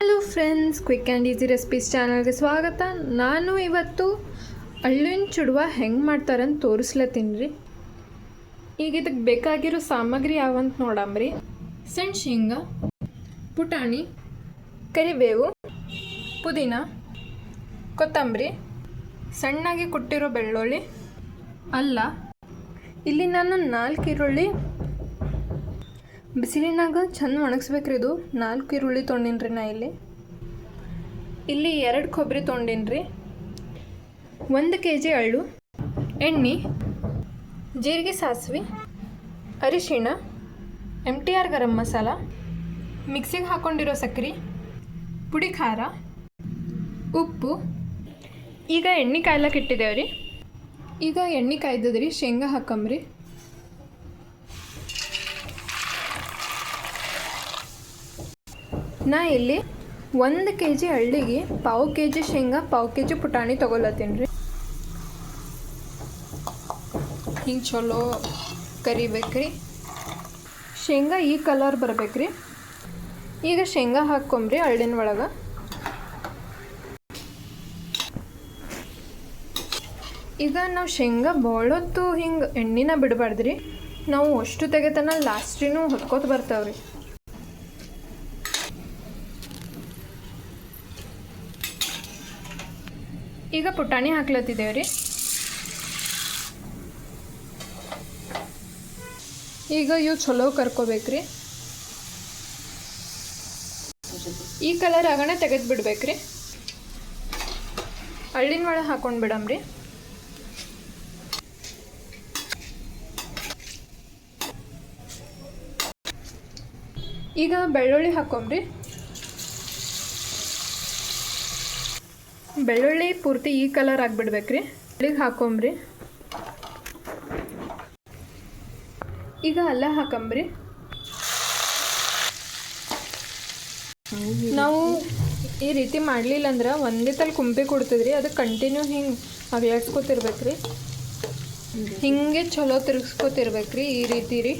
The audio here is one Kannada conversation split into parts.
Hello friends quick and easy recipes ಚಾನಲ್ಗೆ ಸ್ವಾಗತ. ನಾನು ಇವತ್ತು ಅಳ್ಳಿನ ಚುಡುವ ಹೆಂಗೆ ಮಾಡ್ತಾರಂತ ತೋರಿಸ್ಲತ್ತೀನಿ ರೀ. ಈಗ ಇದಕ್ಕೆ ಬೇಕಾಗಿರೋ ಸಾಮಗ್ರಿ ಯಾವಂತ ನೋಡಂಬ್ರಿ ಸಣ್ಣ ಶೇಂಗಾ, ಪುಟಾಣಿ, ಕರಿಬೇವು, ಪುದೀನ, ಕೊತ್ತಂಬರಿ, ಸಣ್ಣಾಗಿ ಕೊಟ್ಟಿರೋ ಬೆಳ್ಳುಳ್ಳಿ, ಅಲ್ಲ. ಇಲ್ಲಿ ನಾನು ನಾಲ್ಕು ಈರುಳ್ಳಿ ಬಿಸಿಲಿನಾಗ ಚಂದ ಒಣಗಿಸ್ಬೇಕ್ರಿ ಇದು. ನಾಲ್ಕು ಈರುಳ್ಳಿ ತೊಂಡಿನ್ರಿ ನಾ ಇಲ್ಲಿ. ಇಲ್ಲಿ ಎರಡು ಕೊಬ್ಬರಿ ತೊಂಡಿನ್ರಿ. ಒಂದು ಕೆ ಜಿ ಅಳ್ಳು ಎಣ್ಣೆ, ಜೀರಿಗೆ ಸಾಸಿವೆ, ಅರಿಶಿಣ M T R garam masala, ಮಿಕ್ಸಿಗೆ ಹಾಕ್ಕೊಂಡಿರೋ ಸಕ್ಕರೆ ಪುಡಿ ಖಾರ, ಉಪ್ಪು. ಈಗ ಎಣ್ಣೆ ಕಾಯ್ಲಾಕ ಇಟ್ಟಿದ್ದೇವೆ ರೀ ಈಗ ಎಣ್ಣೆ ಕಾಯ್ದದ್ರಿ, ಶೇಂಗಾ ಹಾಕಂಬ್ರಿ. ನಾ ಇಲ್ಲಿ ಒಂದು ಕೆ ಜಿ ಹಳ್ಳಿಗೆ ಪಾವು ಕೆ ಜಿ ಶೇಂಗಾ, ಪಾವು ಕೆ ಜಿ ಪುಟಾಣಿ ತೊಗೊಲತ್ತೀನಿ ರೀ. ಹಿಂಗೆ ಚಲೋ ಕರಿಬೇಕ್ರಿ. ಶೇಂಗಾ ಈ ಕಲರ್ ಬರಬೇಕ್ರಿ. ಈಗ ಶೇಂಗಾ ಹಾಕ್ಕೊಂಬ್ರಿ ಹಳ್ಳಿನ ಒಳಗೆ. ಈಗ ನಾವು ಶೇಂಗಾ ಭಾಳೊತ್ತು ಹಿಂಗೆ ಎಣ್ಣೆನ ಬಿಡಬಾರ್ದ್ರಿ. ನಾವು ಅಷ್ಟು ತೆಗೆತನ ಲಾಸ್ಟಿನೂ ಹೊತ್ಕೋತ ಬರ್ತಾವ್ರಿ. ಈಗ ಪುಟಾಣಿ ಹಾಕ್ಲತ್ತಿದ್ದೇವೆ ರೀ ಈಗ ಇವು ಚಲೋ ಕರ್ಕೋಬೇಕ್ರಿ. ಈ ಕಲರ್ ಆಗಣ ತೆಗೆದು ಬಿಡ್ಬೇಕ್ರಿ ಹಳ್ಳಿನ ಒಳಗೆ ಹಾಕೊಂಡು ಬಿಡಮ್ರಿ. ಈಗ ಬೆಳ್ಳುಳ್ಳಿ ಹಾಕೊಂಬ್ರಿ. ಬೆಳ್ಳುಳ್ಳಿ ಪೂರ್ತಿ ಈ ಕಲರ್ ಆಗಿಬಿಡ್ಬೇಕ್ರಿ. ಬೆಳ್ಳಿಗೆ ಹಾಕೊಂಬ್ರಿ. ಈಗ ಅಲ್ಲ ಹಾಕಂಬ್ರಿ. ನಾವು ಈ ರೀತಿ ಮಾಡಲಿಲ್ಲ ಅಂದ್ರೆ ಒಂದೇ ತಲೆ ಕುಂಪಿ ಕೊಡ್ತದ್ರಿ, ಅದು ಕಂಟಿನ್ಯೂ ಹಿಂಗೆ ಅಗ್ಲಾಡ್ಸ್ಕೊತಿರ್ಬೇಕ್ರಿ. ಹಿಂಗೆ ಚಲೋ ತಿರ್ಗಿಸ್ಕೊತಿರ್ಬೇಕ್ರಿ ಈ ರೀತಿ ರೀ.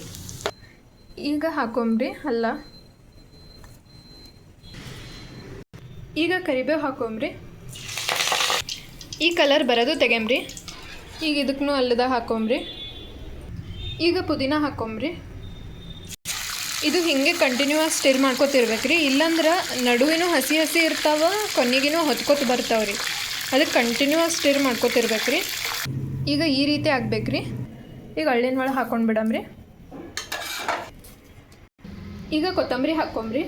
ಈಗ ಹಾಕೊಂಬ್ರಿ ಅಲ್ಲ. ಈಗ ಕರಿಬೇವು ಹಾಕೊಂಬ್ರಿ. ಈ ಕಲರ್ ಬರೋದು ತೆಗೆಂಬ್ರಿ ಈಗ ಇದಕ್ಕೂ ಅಲ್ಲದ ಹಾಕೊಂಬ್ರಿ. ಈಗ ಪುದೀನ ಹಾಕೊಂಬ್ರಿ. ಇದು ಹಿಂಗೆ ಕಂಟಿನ್ಯೂಸ್ ಸ್ಟಿರ್ ಮಾಡ್ಕೊತಿರ್ಬೇಕ್ರಿ. ಇಲ್ಲಂದ್ರೆ ನಡುವಿನೂ ಹಸಿ ಹಸಿ ಇರ್ತಾವ, ಕೊನೆಗಿನೂ ಹೊತ್ಕೊತ ಬರ್ತಾವ್ರಿ. ಅದಕ್ಕೆ ಕಂಟಿನ್ಯೂಸ್ ಸ್ಟಿರ್ ಮಾಡ್ಕೊತಿರ್ಬೇಕ್ರಿ. ಈಗ ಈ ರೀತಿ ಆಗ್ಬೇಕ್ರಿ. ಈಗ ಹಳ್ಳಿನ ಒಳಗೆ ಹಾಕೊಂಡು ಬಿಡಮ್ರಿ ಈಗ ಕೊತ್ತಂಬರಿ ಹಾಕೊಂಬ್ರಿ.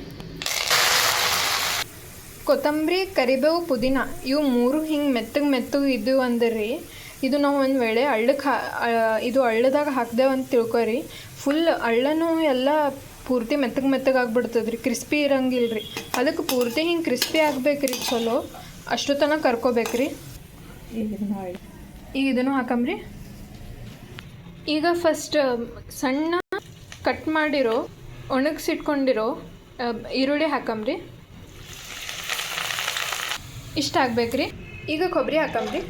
ಕೊತ್ತಂಬರಿ, ಕರಿಬೇವು, ಪುದೀನ ಇವು ಮೂರು ಹಿಂಗೆ ಮೆತ್ತಗೆ ಮೆತ್ತಗೆ ಇದು ಅಂದ್ರಿ. ಇದು ನಾವು ಒಂದು ವೇಳೆ ಹಳ್ಳಕ್ಕೆ ಹಾ ಇದು ಹಳ್ಳದಾಗ ಹಾಕ್ದೇವು ಅಂತ ತಿಳ್ಕೊರಿ. ಫುಲ್ ಹಳ್ಳನೂ ಎಲ್ಲ ಪೂರ್ತಿ ಮೆತ್ತಗೆ ಮೆತ್ತಗೆ ಆಗ್ಬಿಡ್ತದೆ ರೀ ಕ್ರಿಸ್ಪಿ ಇರಂಗಿಲ್ಲ ರೀ ಅದಕ್ಕೆ ಪೂರ್ತಿ ಹಿಂಗೆ ಕ್ರಿಸ್ಪಿ ರೀ ಚಲೋ. ಅಷ್ಟು ತನಕ ಕರ್ಕೋಬೇಕ್ರಿ. ಈಗ ಇದನ್ನು ಹಾಕಂಬ್ರಿ. ಈಗ ಫಸ್ಟ್ ಸಣ್ಣ ಕಟ್ ಮಾಡಿರೋ, ಒಣಗಿಸಿಟ್ಕೊಂಡಿರೋ ಈರುಳ್ಳಿ ಹಾಕಂಬ್ರಿ. ಇಷ್ಟ ಆಗ್ಬೇಕ್ರಿ. ಈಗ ಕೊಬ್ಬರಿ ಹಾಕಂಬ್ರಿ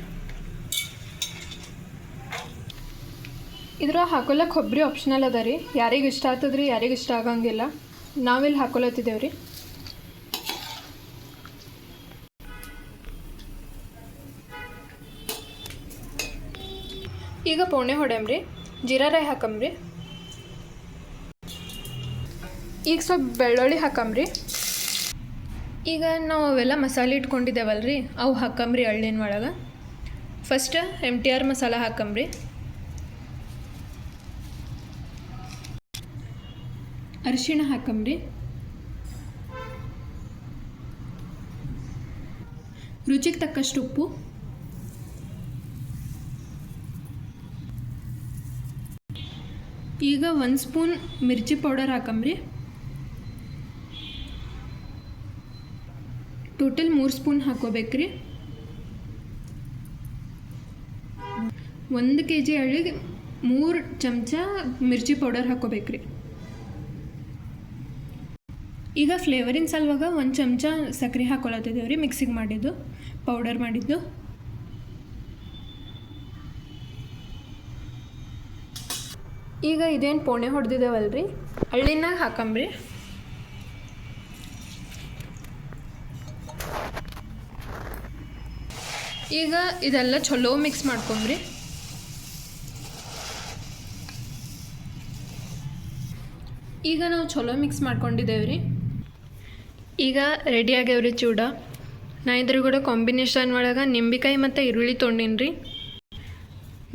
ಇದ್ರ ಹಾಕೊಲ್ಲ ಕೊಬ್ಬರಿ ಆಪ್ಷನಲ್ ಅದ ರೀ. ಯಾರಿಗೆ ಇಷ್ಟ ಆಗ್ತದ್ರಿ, ಯಾರಿಗೆ ಇಷ್ಟ ಆಗಂಗಿಲ್ಲ. ನಾವಿಲ್ಲಿ ಹಾಕೊಲತ್ತಿದ್ದೇವೆ ರೀ ಈಗ ಪೋಣೆ ಹೊಡೆಮ್ರಿ. ಜೀರಾ ರೈ ಹಾಕಂಬ್ರಿ ಈಗ ಸ್ವಲ್ಪ ಬೆಳ್ಳುಳ್ಳಿ ಹಾಕಂಬ್ರಿ ಈಗ ನಾವು ಅವೆಲ್ಲ ಮಸಾಲೆ ಇಟ್ಕೊಂಡಿದ್ದೇವಲ್ರಿ? ಅವು ಹಾಕಂಬ್ರಿ ಹಳ್ಳಿನ ಒಳಗೆ. First M T R masala ಹಾಕಂಬ್ರಿ. ಅರಿಶಿಣ ಹಾಕಂಬ್ರಿ. ರುಚಿಗೆ ತಕ್ಕಷ್ಟು ಉಪ್ಪು. ಈಗ ಒಂದು ಸ್ಪೂನ್ ಮಿರ್ಚಿ ಪೌಡರ್ ಹಾಕಂಬ್ರಿ. ಟೋಟಲ್ ಮೂರು ಸ್ಪೂನ್ ಹಾಕೋಬೇಕ್ರಿ ಒಂದು ಕೆ ಜಿ ಹಳ್ಳಿಗೆ ಮೂರು ಚಮಚ ಮಿರ್ಚಿ ಪೌಡರ್ ಹಾಕೋಬೇಕ್ರಿ ಈಗ ಫ್ಲೇವರಿನ ಸಲುವಾಗ ಒಂದು ಚಮಚ ಸಕ್ಕರೆ ಹಾಕೊಳತ್ತಿದ್ದೇವೆ ರೀ ಮಿಕ್ಸಿಗೆ ಮಾಡಿದ್ದು ಪೌಡರ್ ಮಾಡಿದ್ದು. ಈಗ ಇದೇನು ಪೋಣೆ ಹೊಡೆದಿದ್ದೇವಲ್ರಿ ಹಳ್ಳಿನಾಗ ಹಾಕಂಬ್ರಿ. ಈಗ ಇದೆಲ್ಲ ಚಲೋ ಮಿಕ್ಸ್ ಮಾಡ್ಕೊಂಬ್ರಿ ಈಗ ನಾವು ಚಲೋ ಮಿಕ್ಸ್ ಮಾಡ್ಕೊಂಡಿದ್ದೇವೆ ರೀ ಈಗ ರೆಡಿ ಆಗ್ಯಾವ್ರಿ ಚೂಡ. ನಾ ಇದ್ರ ಕೂಡ ಕಾಂಬಿನೇಷನ್ ಒಳಗೆ ನಿಂಬಿಕಾಯಿ ಮತ್ತು ಈರುಳ್ಳಿ ತೊಂಡಿನ್ರಿ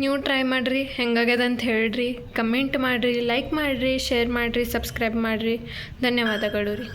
ನೀವು ಟ್ರೈ ಮಾಡಿರಿ, ಹೆಂಗಾಗ್ಯದ ಅಂತ ಹೇಳ್ರಿ. ಕಮೆಂಟ್ ಮಾಡಿರಿ ಲೈಕ್ ಮಾಡಿರಿ ಶೇರ್ ಮಾಡಿರಿ ಸಬ್ಸ್ಕ್ರೈಬ್ ಮಾಡಿರಿ. ಧನ್ಯವಾದಗಳು ರೀ.